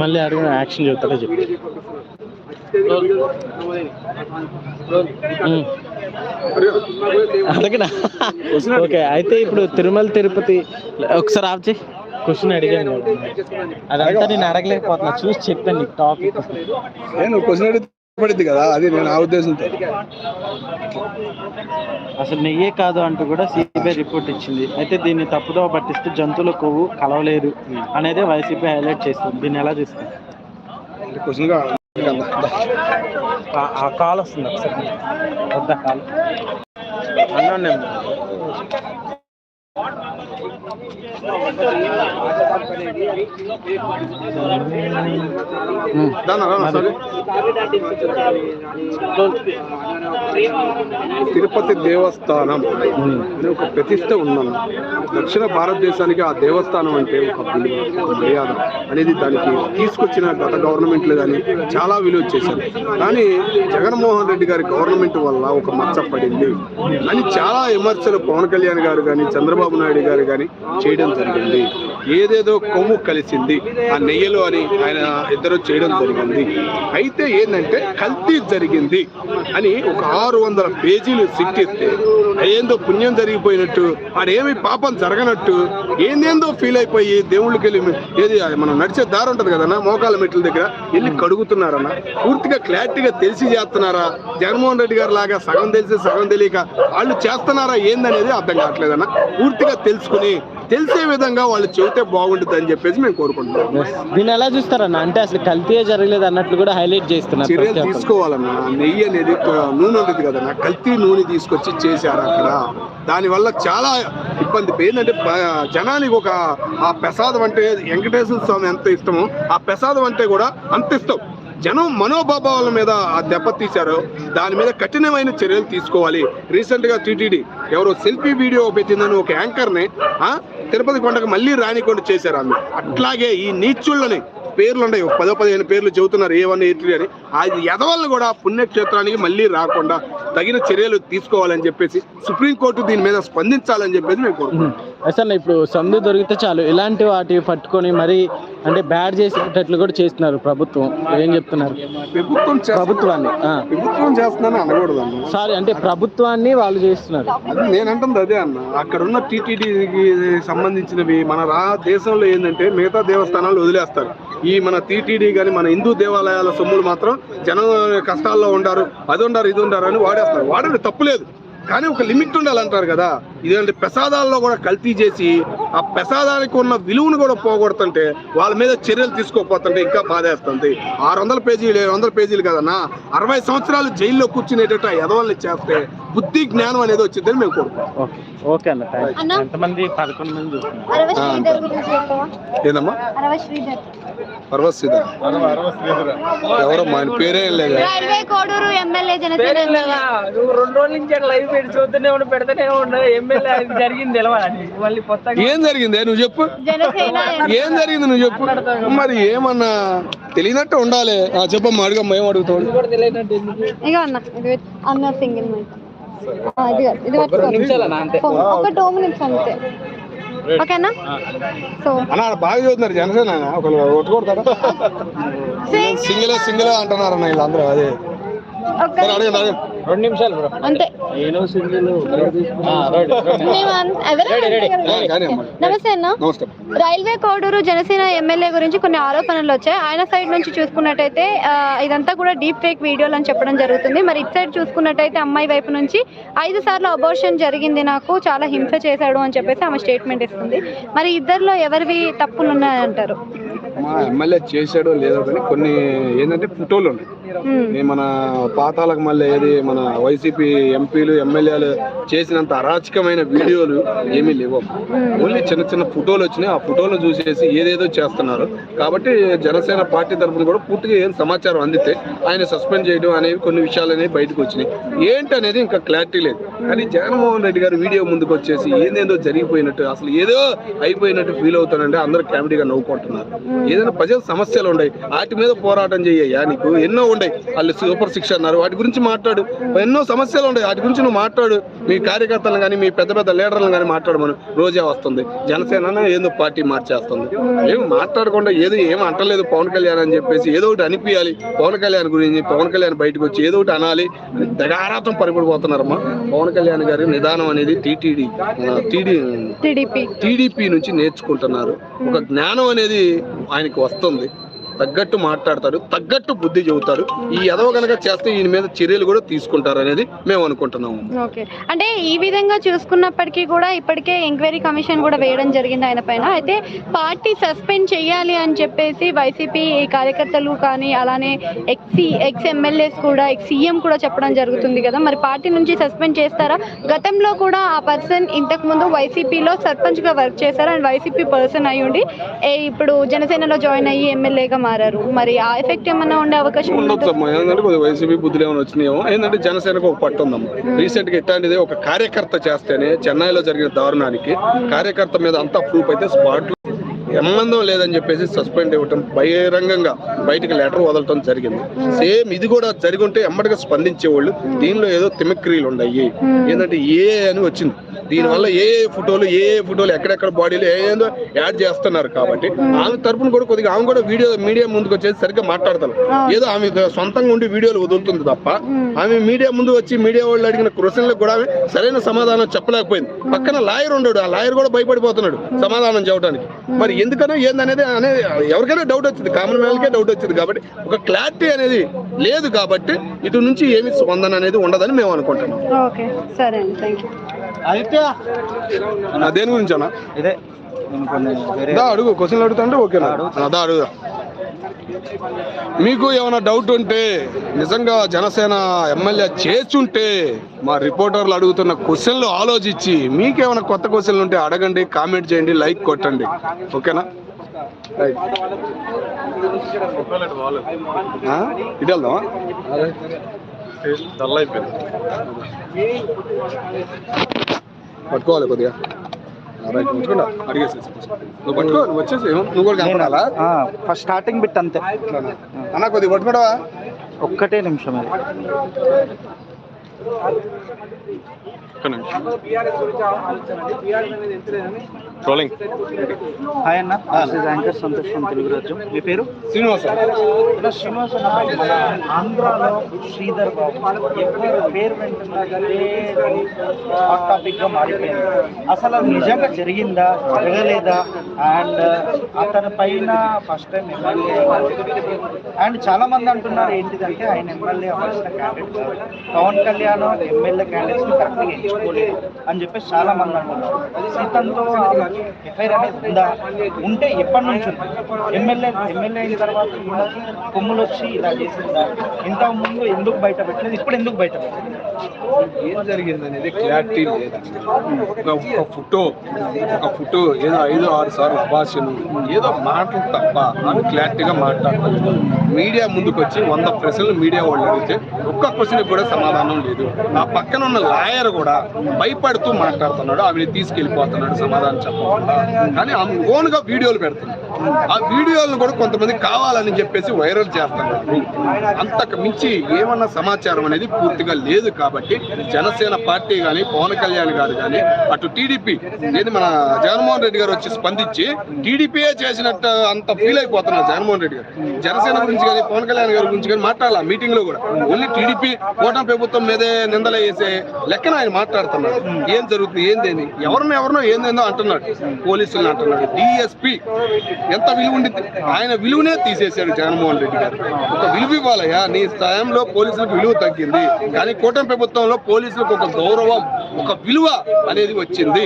మళ్ళీ అడిగిన యాక్షన్ చెప్తాడో చెప్పు. ఉమ్. అడగనా? ఓకే అయితే ఇప్పుడు తిరుమల తిరుపతి ఒకసారి ఆఫ్ చేయి. క్వశ్చన్ అడిగాను అదంతా నేను అడగలేకపోతున్నా. చూసి చెప్పాను నీకు టాపిక్ నేను క్వశ్చన్ అడిగితే పడింది కదా? అది నేను ఆ ఉద్దేశంతో. అసలు నెయ్యే కాదు అంటూ కూడా సిబిఐ రిపోర్ట్ ఇచ్చింది. అయితే దీన్ని తప్పుదోవ పట్టిస్తూ జంతువుల కొవ్వు కలవలేరు అనేది వైసీపీ హైలైట్ చేస్తుంది. దీన్ని ఎలా తీసుకుంటారు క్వశ్చన్గా ఆ- ఆ కాల్ వస్తుంది ఒకసారి. వద్దా కాల్? తిరుపతి దేవస్థానం అనే ఒక ప్రతిష్ట ఉందన్న దక్షిణ భారతదేశానికి ఆ దేవస్థానం అంటే ఒక ఒక మర్యాద అనేది దానికి తీసుకొచ్చిన గత గవర్నమెంట్లు కానీ చాలా విలువ చేశారు. కానీ జగన్మోహన్ రెడ్డి గారి గవర్నమెంట్ వల్ల ఒక మచ్చ పడింది. అని చాలా విమర్శలు పవన్ కళ్యాణ్ గారు కానీ చంద్రబాబు నాయుడు గారు కానీ చేయడం జరిగింది. ఏదేదో కొమ్ము కలిసింది ఆ నెయ్యలో అని ఆయన ఇద్దరు చేయడం జరిగింది. అయితే ఏంటంటే కల్తీ జరిగింది అని ఒక ఆరు వందల పేజీలు సిక్కిస్తే ఏందో పుణ్యం జరిగిపోయినట్టు ఆడేమి పాపం జరగనట్టు ఏందేందో ఫీల్ అయిపోయి దేవుళ్ళకి వెళ్ళి ఏది మనం నడిచే దారి ఉంటది కదన్నా మోకాల మెట్ల దగ్గర వెళ్ళి కడుగుతున్నారన్న పూర్తిగా క్లారిటీగా తెలిసి చేస్తున్నారా? జగన్మోహన్ రెడ్డి గారు లాగా సగం తెలిసి సగం తెలియక వాళ్ళు చేస్తున్నారా ఏందనేది అర్థం కావట్లేదన్న పూర్తిగా తెలుసుకుని తెలిసే విధంగా వాళ్ళు చెబితే బాగుంటుంది అని చెప్పేసి మేము కోరుకుంటున్నాం. దీన్ని ఎలా చూస్తారన్న? అంటే అసలు కల్తీయే జరగలేదు అన్నట్లు కూడా హైలైట్ చేస్తున్నారు చర్యలు. తీసుకోవాలన్నా నెయ్యి అనేది నూనె ఉంటుంది కదన్నా కల్తీ నూనె తీసుకొచ్చి చేశారు అక్కడ. దానివల్ల చాలా ఇబ్బంది. ఏంటంటే జనానికి ఒక ఆ ప్రసాదం అంటే వెంకటేశ్వర స్వామి ఎంత ఇష్టమో ఆ ప్రసాదం అంటే కూడా అంత ఇష్టం. జనం మనోభావాల మీద ఆ దెబ్బతీశారు దాని మీద కఠినమైన చర్యలు తీసుకోవాలి. రీసెంట్గా టీటీడీ ఎవరో సెల్ఫీ వీడియో పెట్టిందని ఒక యాంకర్ని ఆ, తిరుపతి కొండకు మళ్ళీ రానికుండా చేశారు ఆమె. అట్లాగే ఈ నీచుళ్ళని పేర్లు ఉన్నాయి. ఒక పదో పదిహేను పేర్లు చెబుతున్నారు ఏ వన్ అని. అది ఎదవాళ్ళు కూడా పుణ్యక్షేత్రానికి మళ్ళీ రాకుండా తగిన చర్యలు తీసుకోవాలని చెప్పేసి సుప్రీంకోర్టు దీని మీద స్పందించాలని చెప్పేసి మేము కోరుకుంటున్నాం అసలు ఇప్పుడు సందు దొరికితే చాలు. ఇలాంటి వాటి పట్టుకొని మరి అంటే బ్యాడ్ చేసేటట్లు కూడా చేస్తున్నారు ప్రభుత్వం. ఏం చెప్తున్నారు? ప్రభుత్వం ప్రభుత్వాన్ని. ప్రభుత్వం చేస్తుందని అనకూడదు సారీ అంటే ప్రభుత్వాన్ని వాళ్ళు చేస్తున్నారు. అది నేను అంటుంది అదే అన్న. అక్కడ ఉన్న టీటీడీకి సంబంధించినవి మన రా దేశంలో ఏంటంటే మిగతా దేవస్థానాలు వదిలేస్తారు. ఈ మన టీటీడీ కానీ మన హిందూ దేవాలయాల సొమ్ములు మాత్రం జనం కష్టాల్లో ఉండారు అది ఉండారు ఇది ఉండారు అని వాడేస్తారు. వాడండి తప్పులేదు కానీ ఒక లిమిట్ ఉండాలంటారు కదా. ఇదేంటి ప్రసాదాల్లో కూడా కల్తీ చేసి ఆ ప్రసాదానికి ఉన్న విలువను కూడా పోగొడుతుంటే వాళ్ళ మీద చర్యలు తీసుకోకపోతుంటే ఇంకా బాధేస్తుంది. ఆరు వందల పేజీలు ఏడు వందల పేజీలు కదన్నా అరవై సంవత్సరాలు జైల్లో కూర్చునేటట్టు ఆ ఎదవల్ని చేస్తే బుద్ధి జ్ఞానం అనేది వచ్చిందని మేము కోరుకుంటాం ఏందమ్మా? శ్రీధర్. ఎవరో మా ఆయన పేరే లేదు రైల్వే కోడూరు ఎమ్మెల్యే జనసేన లేదా? నువ్వు రెండు రోజుల నుంచి అట్లా లైవ్ పెట్టి చూస్తూనే ఉండి పెడతానే ఉండు. ఎమ్మెల్యే అది జరిగింది తెలవాలి మళ్ళీ కొత్తగా ఏం జరిగింది? నువ్వు చెప్పు. జనసేన ఏం జరిగింది నువ్వు చెప్పు. మరి ఏమన్నా తెలియనట్టు ఉండాలి. ఆ చెప్పమ్మా అడుగమ్మా ఏం అడుగుతావు? కూడా తెలియనట్టు ఎందుకు? ఇక అన్న సింగిల్ ఇది. ఒక టూ మినిట్స్ అంతే. ఓకేనా? సో అన్న ఆడ బాగా చదువుతున్నారు జనసేన ఒకళ్ళు ఒట్టుకొడతారా సింగిల్ సింగిల్ అంటున్నారు అన్న వీళ్ళందరూ అదే. అడగండి అడగండి. రెండు నిమిషాలు బ్రో. అంతే. నేను సింగిల్. నమస్తే అన్న. రైల్వే కోడూరు జనసేన ఎమ్మెల్యే గురించి కొన్ని ఆరోపణలు వచ్చాయి. ఆయన సైడ్ నుంచి చూసుకున్నట్టయితే ఇదంతా కూడా డీప్ ఫేక్ వీడియోలు అని చెప్పడం జరుగుతుంది. మరి ఇటు సైడ్ చూసుకున్నట్టయితే అమ్మాయి వైపు నుంచి ఐదు సార్లు అబోర్షన్ జరిగింది నాకు చాలా హింస చేశాడు అని చెప్పేసి ఆమె స్టేట్మెంట్ ఇస్తుంది. మరి ఇద్దరిలో ఎవరివి తప్పులు ఉన్నాయంటారు మా ఎమ్మెల్యే చేశాడో లేదో కానీ కొన్ని ఏంటంటే ఫోటోలు ఉన్నాయి. మన పాతాలకు మళ్ళీ ఏది మన వైసీపీ ఎంపీలు ఎమ్మెల్యేలు చేసినంత అరాచకమైన వీడియోలు ఏమీ లేవు. ఓన్లీ చిన్న చిన్న ఫోటోలు వచ్చినాయి. ఆ ఫోటోలు చూసేసి ఏదేదో చేస్తున్నారు. కాబట్టి జనసేన పార్టీ తరఫున కూడా పూర్తిగా ఏం సమాచారం అందితే ఆయన సస్పెండ్ చేయడం అనేవి కొన్ని విషయాలు అనేవి బయటకు వచ్చినాయి. ఏంటి అనేది ఇంకా క్లారిటీ లేదు. కానీ జగన్మోహన్ రెడ్డి గారు వీడియో ముందుకు వచ్చేసి ఏందేందో జరిగిపోయినట్టు అసలు ఏదో అయిపోయినట్టు ఫీల్ అవుతానంటే అందరూ కామెడీగా నవ్వుకుంటున్నారు. ఏదైనా ప్రజల సమస్యలు ఉన్నాయి వాటి మీద పోరాటం చెయ్యయ్యా నీకు. ఎన్నో ఉన్నాయి. వాళ్ళు సూపర్ శిక్ష అన్నారు. వాటి గురించి మాట్లాడు. ఎన్నో సమస్యలు ఉన్నాయి. వాటి గురించి నువ్వు మాట్లాడు. మీ కార్యకర్తలు కానీ మీ పెద్ద పెద్ద లీడర్లను కానీ మాట్లాడమను. రోజే వస్తుంది. జనసేన ఏదో పార్టీ మార్చేస్తుంది. ఏం మాట్లాడకుండా ఏదో ఏం అంటలేదు పవన్ కళ్యాణ్ అని చెప్పేసి ఏదో ఒకటి అనిపించాలి పవన్ కళ్యాణ్ గురించి పవన్ కళ్యాణ్ బయటకు వచ్చి ఏదో ఒకటి అనాలి. అని దగారాతం పరిపడిపోతున్నారమ్మా పవన్ కళ్యాణ్ గారి నిదానం అనేది టీటీడీ టీడీ టీడీపీ. టీడీపీ నుంచి నేర్చుకుంటున్నారు. ఒక జ్ఞానం అనేది ఆయనకి వస్తుంది. తగ్గట్టు మాట్లాడతాడు తగ్గట్టు బుద్ధి చెబుతాడు ఈ ఎదవ కనుక చేస్తే ఈయన మీద చర్యలు కూడా తీసుకుంటారు అనేది మేము అనుకుంటున్నాము. ఓకే. అంటే ఈ విధంగా చూసుకున్నప్పటికీ కూడా ఇప్పటికే ఎంక్వైరీ కమిషన్ కూడా వేయడం జరిగింది ఆయన పైన. అయితే పార్టీ సస్పెండ్ చేయాలి అని చెప్పేసి వైసీపీ కార్యకర్తలు కానీ అలానే ఎక్స్ ఎక్స్ ఎమ్మెల్యేస్ కూడా ఎక్స్ సీఎం కూడా చెప్పడం జరుగుతుంది కదా. మరి పార్టీ నుంచి సస్పెండ్ చేస్తారా? గతంలో కూడా ఆ పర్సన్ ఇంతకు ముందు వైసీపీలో సర్పంచ్గా వర్క్ చేశారు. అండ్ వైసీపీ పర్సన్ అయి ఉండి ఏ ఇప్పుడు జనసేనలో జాయిన్ అయ్యి ఎమ్మెల్యేగా మారారు. మరి ఆ ఎఫెక్ట్ ఏమన్నా ఉండే అవకాశం ఉండొచ్చు ఉంటుందా? అమ్మా ఏంటంటే కొద్దిగా వైసీపీ బుద్ధులు ఏమైనా వచ్చినాయేమో ఏంటంటే జనసేనకు ఒక పట్టు ఉందమ్మా. రీసెంట్గా ఇట్లాంటిది ఒక కార్యకర్త చేస్తేనే చెన్నైలో జరిగిన దారుణానికి కార్యకర్త మీద అంతా ప్రూఫ్ అయితే స్పాట్ సంబంధం లేదని చెప్పేసి సస్పెండ్ ఇవ్వటం బహిరంగంగా బయటికి లెటర్ వదలటం జరిగింది. సేమ్ ఇది కూడా జరిగి ఉంటే ఎమ్మడిగా స్పందించేవాళ్ళు దీనిలో ఏదో తిమిక్రీలు ఉన్నాయి. ఏంటంటే ఏ అని వచ్చింది. దీనివల్ల ఏ ఏ ఫోటోలు ఏ ఏ ఫోటోలు ఎక్కడెక్కడ బాడీలు ఏదో యాడ్ చేస్తున్నారు కాబట్టి ఆమె తరపున కూడా కొద్దిగా ఆమె కూడా వీడియో మీడియా ముందుకు వచ్చేసి సరిగ్గా మాట్లాడతాను ఏదో ఆమె సొంతంగా ఉండి వీడియోలు వదులుతుంది తప్ప ఆమె మీడియా ముందు వచ్చి మీడియా వాళ్ళు అడిగిన క్వశ్చన్లకు కూడా ఆమె సరైన సమాధానం చెప్పలేకపోయింది. పక్కన లాయర్ ఉన్నాడు ఆ లాయర్ కూడా భయపడిపోతున్నాడు సమాధానం చెప్పడానికి. మరి ఎందుకనో ఏందనేది అనేది ఎవరికైనా డౌట్ వచ్చింది. కామన్ మ్యాన్కే డౌట్ వచ్చింది కాబట్టి ఒక క్లారిటీ అనేది లేదు కాబట్టి ఇటు నుంచి ఏమి స్పందన అనేది ఉండదని మేము అనుకుంటున్నాం. ఓకే సరే అండి. థ్యాంక్ యూ అయితే దేని గురించి అన్న ఇదే దా అడుగు క్వశ్చన్లు అడుగుతుంటే ఓకేనా అదా అడుగు. మీకు ఏమైనా డౌట్ ఉంటే నిజంగా జనసేన ఎమ్మెల్యే చేస్తుంటే మా రిపోర్టర్లు అడుగుతున్న క్వశ్చన్లు ఆలోచించి మీకేమైనా కొత్త క్వశ్చన్లు ఉంటే అడగండి కామెంట్ చేయండి లైక్ కొట్టండి. ఓకేనా? వెళ్దామా? పట్టుకోవాలి కొద్దిగా. ఫస్ట్ స్టార్టింగ్ బిట్ అంతే. అన్న కొద్దిగా పట్టుకోవడవా ఒక్కటే నిమిషం అది ఒక్క నిమిషం. ట్రోలింగ్ హాయ్ అన్న. యాంకర్ సంతోష్ from తెలుగు రాజ్యం మీ పేరు? శ్రీనివాస శ్రీనివాస్ ఆంధ్రాలో శ్రీధర్ బాబు. ఎవరు పేరు వెంటనే హాట్ టాపిక్గా మారిపోయింది. అసలు అది నిజంగా జరిగిందా జరగలేదా? అండ్ అతని పైన ఫస్ట్ టైం ఎమ్మెల్యే అండ్ చాలా మంది అంటున్నారు ఏంటిదంటే ఆయన ఎమ్మెల్యే అవ్వాల్సిన candidate Pawan Kalyan MLA candidates కరెక్ట్గా ఎంచుకోలేదు అని చెప్పేసి చాలా మంది అంటున్నారు. సీతంతో ఎఫ్ఐఆర్ అనేది ఉందా? ఉంటే ఎప్పటి నుంచి ఎమ్మెల్యే ఎమ్మెల్యే అయిన తర్వాత మనకి కొమ్ములు వచ్చి ఇలా చేసిందా? ఇంత ముందు ఎందుకు బయట పెట్టలేదు? ఇప్పుడు ఎందుకు బయట పెట్టలేదు? ఏం జరిగింది అనేది క్లారిటీ లేదు? ఒక ఫోటో ఒక ఫోటో ఏదో ఐదు ఆరు సార్లు అభాషలు ఏదో మాటలు తప్ప అని క్లారిటీగా మాట్లాడతాను మీడియా ముందుకు వచ్చి వంద ప్రశ్నలు మీడియా వాళ్ళు అడిగితే ఒక్క క్వశ్చన్కి కూడా సమాధానం లేదు. ఆ పక్కన ఉన్న లాయర్ కూడా భయపడుతూ మాట్లాడుతున్నాడు ఆమెను తీసుకెళ్ళిపోతున్నాడు సమాధానం చెప్పకుండా కానీ ఓన్గా ఓన్గా వీడియోలు పెడుతున్నారు ఆ వీడియోలను కూడా కొంతమంది కావాలని చెప్పేసి వైరల్ చేస్తున్నారు. అంతకు మించి ఏమన్నా సమాచారం అనేది పూర్తిగా లేదు కాబట్టి జనసేన పార్టీ కానీ పవన్ కళ్యాణ్ గారు కానీ అటు టీడీపీ ఏది మన జగన్మోహన్ రెడ్డి గారు వచ్చి స్పందించి టీడీపీయే చేసినట్టు అంత ఫీల్ అయిపోతున్నారు జగన్మోహన్ రెడ్డి గారు. జనసేన గురించి కానీ పవన్ కళ్యాణ్ గారి గురించి కానీ మాట్లాడాలి మీటింగ్లో కూడా? ఓన్లీ టీడీపీ కూటమి ప్రభుత్వం మీదే నిందలు వేసే లెక్కన ఆయన మాట్లాడుతున్నాడు ఏం జరుగుతుంది ఏందేని ఎవరినో ఎవరినో ఏందేందో అంటున్నాడు. పోలీసులను అంటున్నాడు. డిఎస్పీ ఎంత విలువ ఉండింది ఆయన విలువనే తీసేశాడు జగన్మోహన్ రెడ్డి గారు. ఒక విలువ ఇవ్వాలయ్యా. నీ స్థాయంలో పోలీసులకు విలువ తగ్గింది. కానీ కూటమి ప్రభుత్వంలో పోలీసులకు ఒక గౌరవం ఒక విలువ అనేది వచ్చింది.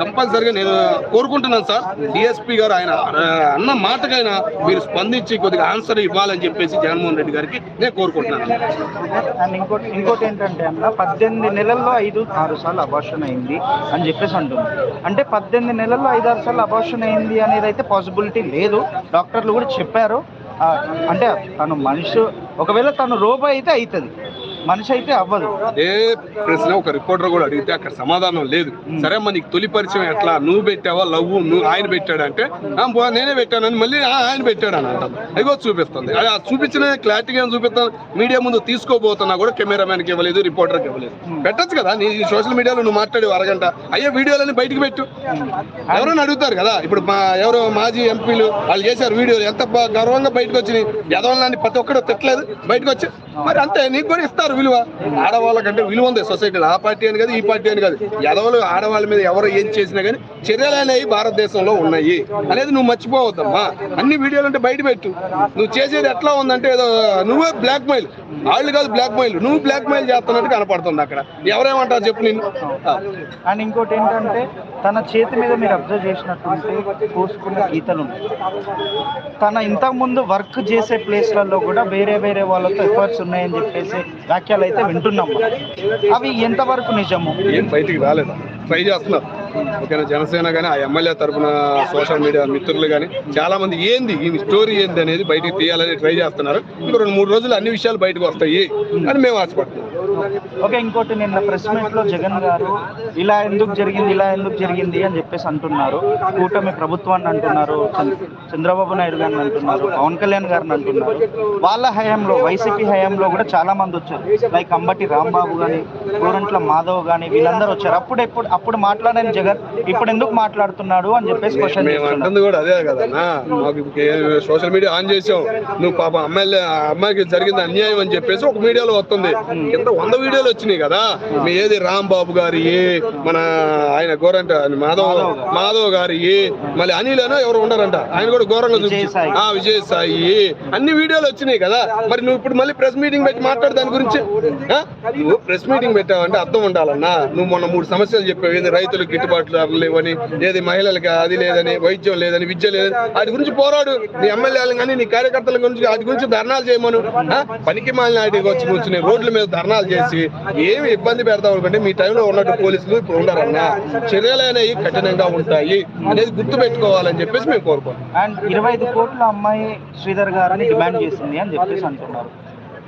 కంపల్సరిగా నేను కోరుకుంటున్నాను సార్. డిఎస్పీ గారు ఆయన అన్న మాటకైనా మీరు స్పందించి కొద్దిగా ఆన్సర్ ఇవ్వాలని చెప్పేసి జగన్మోహన్ రెడ్డి గారికి నేను కోరుకుంటున్నాను. ఇంకోటి ఇంకోటి ఏంటంటే అన్న పద్దెనిమిది నెలల్లో ఐదు ఆరు సార్లు అబార్షన్ అయింది అని చెప్పేసి అంటుంది అంటే పద్దెనిమిది నెలల్లో ఐదు ఆరు సార్లు అబార్షన్ అయింది అనేది అయితే పాసిబిలిటీ లేదు. డాక్టర్లు కూడా చెప్పారు. అంటే తను మనిషి ఒకవేళ తను రోబో అయితే అవుతుంది మనిషి అయితే అవ్వదు. అదే ప్రశ్న ఒక రిపోర్టర్ కూడా అడిగితే అక్కడ సమాధానం లేదు. సరే అమ్మ నీకు తొలి పరిచయం ఎట్లా? నువ్వు పెట్టావా? లవ్? నువ్వు ఆయన పెట్టాడంటే "ఆ, బా, నేనే పెట్టానని మళ్ళీ "ఆ, ఆయన పెట్టాడు అని అంటాను అదిగో చూపిస్తుంది. అది ఆ చూపించిన క్లారిటీగా చూపిస్తాను మీడియా ముందు తీసుకోబోతున్నా కూడా కెమెరామెన్కి ఇవ్వలేదు రిపోర్టర్కి ఇవ్వలేదు. పెట్టచ్చు కదా? నీ సోషల్ మీడియాలో నువ్వు మాట్లాడి అరగంట. అయ్యే వీడియోలన్నీ బయటికి పెట్టు. ఎవరైనా అడుగుతారు కదా? ఇప్పుడు మా ఎవరో మాజీ ఎంపీలు వాళ్ళు చేశారు వీడియోలు ఎంత గర్వంగా బయటకు వచ్చినాయి. ఎదవాళ్ళని ప్రతి ఒక్కడు తిట్టలేదు బయటకు వచ్చి మరి అంతే నీకు కూడా ఇస్తారు. విలువ? ఆడవాళ్ళకంటే విలువ ఉంది సొసైటీలో ఆ పార్టీ అని కాదు ఈ పార్టీ అని కాదు. ఎదవలు ఆడవాళ్ళ మీద ఎవరు ఏం చేసినా కానీ చర్యలు అనేవి భారతదేశంలో ఉన్నాయి. అనేది నువ్వు మర్చిపోవద్దమ్మా. అన్ని వీడియోలు అంటే బయట పెట్టు. నువ్వు చేసేది ఎట్లా ఉందంటే ఏదో నువ్వే బ్లాక్ మెయిల్ వాళ్ళు కాదు బ్లాక్ మెయిల్ నువ్వు బ్లాక్ మెయిల్ చేస్తున్నట్టు కనపడుతుంది అక్కడ. ఎవరేమంటారు చెప్పు నేను అండ్ ఇంకోటి ఏంటంటే తన చేతి మీద మీరు అబ్జర్వ్ చేసినట్టుంటే కోసుకున్న గీతలు తన ఇంతకుముందు వర్క్ చేసే ప్లేస్లలో కూడా వేరే వేరే వాళ్ళతో ఎఫర్ట్స్ ఉన్నాయని చెప్పేసి వ్యాఖ్యలు అయితే వింటున్నాం అవి ఎంతవరకు నిజము? ఏం బయటికి రాలేదు? ట్రై చేస్తున్నారు. ఓకేనా? జనసేన కానీ ఆ ఎమ్మెల్యే తరపున సోషల్ మీడియా మిత్రులు కానీ చాలా మంది ఏంది ఈ స్టోరీ ఏంది అనేది బయటికి తీయాలని ట్రై చేస్తున్నారు. ఇంకా రెండు మూడు రోజులు అన్ని విషయాలు బయటకు వస్తాయి అని మేము ఆశపడుతున్నాం. ఓకే ఇంకోటి నిన్న ప్రెస్ మీట్లో జగన్ గారు ఇలా ఎందుకు జరిగింది ఇలా ఎందుకు జరిగింది అని చెప్పేసి అంటున్నారు. కూటమి ప్రభుత్వాన్ని అంటున్నారు చంద్రబాబు నాయుడు గారిని అంటున్నారు పవన్ కళ్యాణ్ గారిని అంటున్నారు. వాళ్ళ హయాంలో వైసీపీ హయాంలో కూడా చాలా మంది వచ్చారు. లైక్ అంబటి రాంబాబు కానీ గోరంట్ల మాధవ్ కానీ వీళ్ళందరూ వచ్చారు. అప్పుడు ఎప్పుడు అప్పుడు మాట్లాడని జగన్ ఇప్పుడు ఎందుకు మాట్లాడుతున్నాడు అని చెప్పేసి క్వశ్చన్ అంటుంది కూడా అదే మాకు సోషల్ మీడియా ఆన్ చేసాం నువ్వు పాప అమ్మాయిలే అమ్మాయికి జరిగింది అన్యాయం అని చెప్పేసి ఒక మీడియాలో వస్తుంది కింద వంద వీడియోలు వచ్చినాయి కదా మీ ఏది రాంబాబు గారి మన ఆయన గోరంట మాధవ్ మాధవ్ గారి మళ్ళీ అనిల్ అనో ఎవరు ఉండరంట ఆయన కూడా ఘోరంగా. ఆ విజయసాయి అన్ని వీడియోలు వచ్చినాయి కదా మరి నువ్వు ఇప్పుడు మళ్ళీ ప్రెస్ మీటింగ్ పెట్టి మాట్లాడు దాని గురించి? నువ్వు ప్రెస్ మీటింగ్ పెట్టావంటే అర్థం ఉండాలన్నా నువ్వు మొన్న మూడు సమస్యలు చెప్పావు ఏది రైతులకు గిట్టుబాటు ధరలు లేవని ఏది మహిళలకి అది లేదని వైద్యం లేదని విద్య లేదని వాటి గురించి పోరాడు. నీ ఎమ్మెల్యేలు కానీ నీ కార్యకర్తల గురించి వాటి గురించి ధర్నాలు చేయమను. పనికి మాలిన వచ్చి కూర్చుని రోడ్ల మీద ధర్నాలు చేసి ఏమి ఇబ్బంది పెడతాం అనుకుంటే మీ టైంలో ఉన్నట్టు పోలీసులు ఇప్పుడు ఉండరన్నా. చర్యలు అనేవి కఠినంగా ఉంటాయి అనేది గుర్తు పెట్టుకోవాలని చెప్పేసి మేము కోరుకుంటాం అండ్ ఇరవై ఐదు కోట్ల అమ్మాయి శ్రీధర్ గారిని డిమాండ్ చేసింది అని చెప్పేసి అంటున్నారు.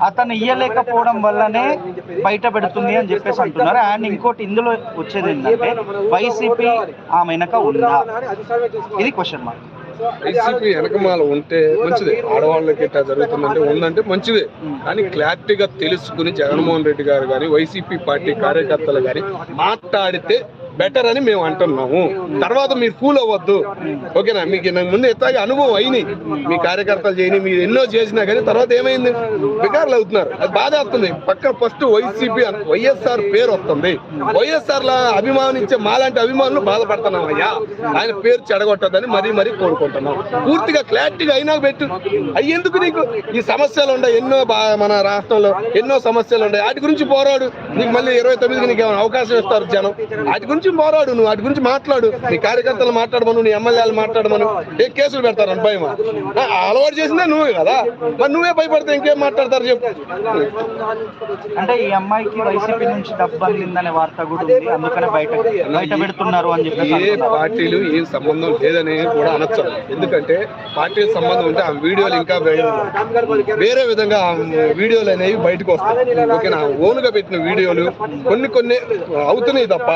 అతను ఇయ్యలేకపోవడం వల్లనే బయట పెడుతుంది అని చెప్పేసి అంటున్నారు. అండ్ ఇంకోటి ఇందులో వచ్చేది ఏంటంటే వైసీపీ ఆమె వెనక ఉందా? ఇది క్వశ్చన్ మార్క్ వైసీపీ వెనకమాల ఉంటే మంచిదే. ఆడవాళ్ళకి ఇట్లా జరుగుతుందంటే ఉందంటే మంచిదే. కానీ క్లారిటీగా తెలుసుకుని జగన్మోహన్ రెడ్డి గారు కానీ వైసీపీ పార్టీ కార్యకర్తలు కానీ మాట్లాడితే బెటర్ అని మేము అంటున్నాము. తర్వాత మీరు ఫూల్ అవ్వద్దు. ఓకేనా? మీకు నాకు ముందు ఎత్తాగే అనుభవం అయినాయి. మీ కార్యకర్తలు చేయని మీరు ఎన్నో చేసినా కానీ తర్వాత ఏమైంది? బికార్లు అవుతున్నారు. అది బాధ వస్తుంది పక్కన ఫస్ట్ వైసీపీ వైఎస్ఆర్ పేరు వస్తుంది. వైఎస్ఆర్ లా అభిమానించే మాలాంటి అభిమానులు బాధపడుతున్నాం అయ్యా. ఆయన పేరు చెడగొట్టదని మరీ మరీ కోరుకుంటున్నాం. పూర్తిగా క్లారిటీగా అయినా పెట్టు. అవి ఎందుకు నీకు? ఈ సమస్యలు ఉన్నాయి ఎన్నో బా- మన రాష్ట్రంలో ఎన్నో సమస్యలు ఉన్నాయి వాటి గురించి పోరాడు. నీకు మళ్ళీ ఇరవై తొమ్మిదికి నీకు ఏమైనా అవకాశం ఇస్తారు జనం. వాటి గురించి పోరాడు నువ్వు వాటి గురించి మాట్లాడు. నీ కార్యకర్తలు మాట్లాడమను నీ ఎమ్మెల్యేలు మాట్లాడమను. ఏ కేసులు పెడతారు అని అలవాటు చేసిందే నువ్వే కదా. మరి నువ్వే భయపడితే ఇంకేం మాట్లాడతారు చెప్పు. అంటే ఈ అమ్మాయికి వైసీపీ నుంచి డబ్బు అందిందనే వార్త కూడా ఉంది. అందుకనే బయట బయట పెడుతున్నారు అని చెప్పేసి ఏ. పార్టీలు ఏం సంబంధం లేదని కూడా అనొచ్చు. ఎందుకంటే పార్టీల సంబంధం ఉంటే ఆ వీడియోలు ఇంకా వేరే విధంగా వీడియోలు అనేవి బయటకు వస్తాయి. ఓకేనా? ఓన్గా పెట్టిన వీడియోలు కొన్ని కొన్ని అవుతున్నాయి తప్ప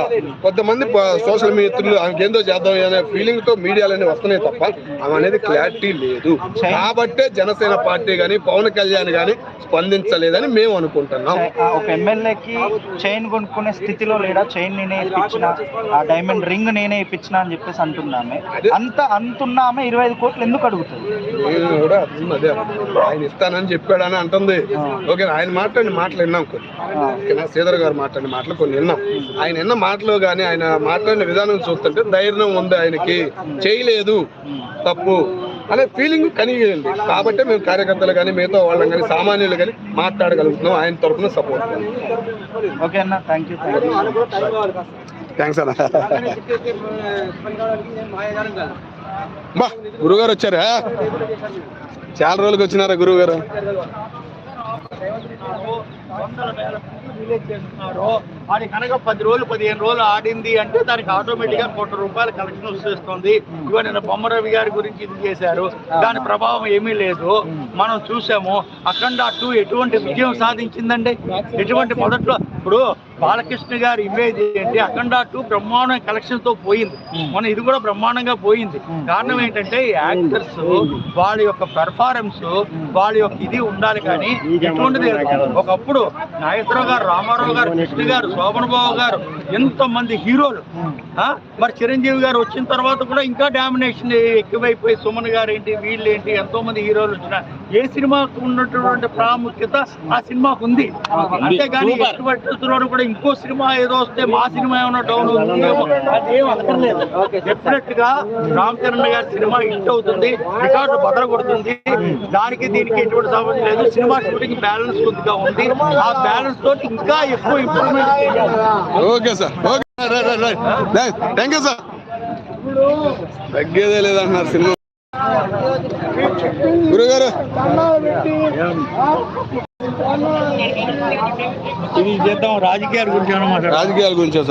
కొంతమంది సోషల్ మిత్రులు ఆమెకి ఏందో చేద్దాం అనే ఫీలింగ్తో మీడియాలు అనేవి వస్తున్నాయి తప్ప ఆమె అనేది క్లారిటీ లేదు. కాబట్టే జనసేన పార్టీ గాని పవన్ కళ్యాణ్ గాని స్పందించలేదని మేము అనుకుంటున్నాం. ఒక ఎమ్మెల్యేకి చైన్ కొనుక్కునే స్థితిలో లేడా? చైన్ నేనే ఇప్పించిన ఆ డైమండ్ రింగ్ నేనే ఇప్పించిన అని చెప్పేసి అంటున్నామే. అంత అంతున్న ఆమె ఇరవై ఐదు కోట్లు ఎందుకు అడుగుతుంది? నేను కూడా అదే. ఆయన ఇస్తానని చెప్పాడని అంటుంది. ఓకే ఆయన మాట్లాడిన మాటలు విన్నాం కొన్ని. శ్రీధర్ గారు మాట్లాడిన మాటలు కొన్ని విన్నాం. ఆయన విన్న మాటలు కానీ ఆయన మాట్లాడిన విధానం చూస్తుంటే ధైర్యం ఉంది ఆయనకి. చేయలేదు. తప్పు అనే ఫీలింగ్ కలిగింది కాబట్టి మేము కార్యకర్తలు కానీ మిగతా వాళ్ళని కానీ సామాన్యులు కానీ మాట్లాడగలుగుతున్నాం. ఆయన తరఫున సపోర్ట్ ఓకే అన్న thank you thank you thanks అన్న. బా గురుగారు వచ్చారా? చాలా రోజులకి వచ్చినారా గురువు గారు వందల వేల మంది విలేజ్ చేస్తున్నారు. అది కనుక పది రోజులు పదిహేను రోజులు ఆడింది అంటే దానికి ఆటోమేటిక్గా కోటి రూపాయల కలెక్షన్ వచ్చేస్తుంది ఇవాళ నిన్న బొమ్మరవి గారి గురించి ఇది చేశారు. దాని ప్రభావం ఏమీ లేదు. మనం చూసాము అఖండ టూ ఎటువంటి విజయం సాధించిందండి? ఎటువంటి మొదట్లో ఇప్పుడు బాలకృష్ణ గారి ఇమేజ్ ఏంటి? అఖండ టూ బ్రహ్మాండ కలెక్షన్తో పోయింది. మన ఇది కూడా బ్రహ్మాండంగా పోయింది. కారణం ఏంటంటే యాక్టర్స్ వాళ్ళ యొక్క పెర్ఫార్మెన్స్ వాళ్ళ యొక్క ఇది ఉండాలి కానీ ఎటువంటిది. ఒకప్పుడు నాగేశ్వరరావు గారు రామారావు గారు కృష్ణ గారు శోభన్ బాబు గారు ఎంతో మంది హీరోలు? మరి చిరంజీవి గారు వచ్చిన తర్వాత కూడా ఇంకా డామినేషన్ ఎక్కువైపోయి సుమన్ గారు ఏంటి వీళ్ళు ఏంటి ఎంతో మంది హీరోలు వచ్చిన ఏ సినిమాకు ఉన్నటువంటి ప్రాముఖ్యత ఆ సినిమాకు ఉంది. అంతేగాని పరిస్థితుల్లోనూ కూడా ఇంకో సినిమా ఏదో వస్తే మా సినిమా ఏమైనా డౌన్ అవుతుందేమో అదేం అక్కర్లేదు. డెఫినెట్గా రామ్ చరణ్ గారి సినిమా హిట్ అవుతుంది రికార్డు బదల కొడుతుంది. దానికి దీనికి ఎటువంటి సంబంధం లేదు. సినిమా షూటింగ్ బ్యాలెన్స్ కొద్దిగా ఉంది. ఆ బ్యాలెన్స్ తోటి ఇంకా ఎక్కువ improvement okay sir. Okay thank you sir. తగ్గేదే లేదంటున్నారు సినిమా. గురుగారు. ఇది చేద్దాం రాజకీయాల గురించి అన్నమాట రాజకీయాల గురించే సార్.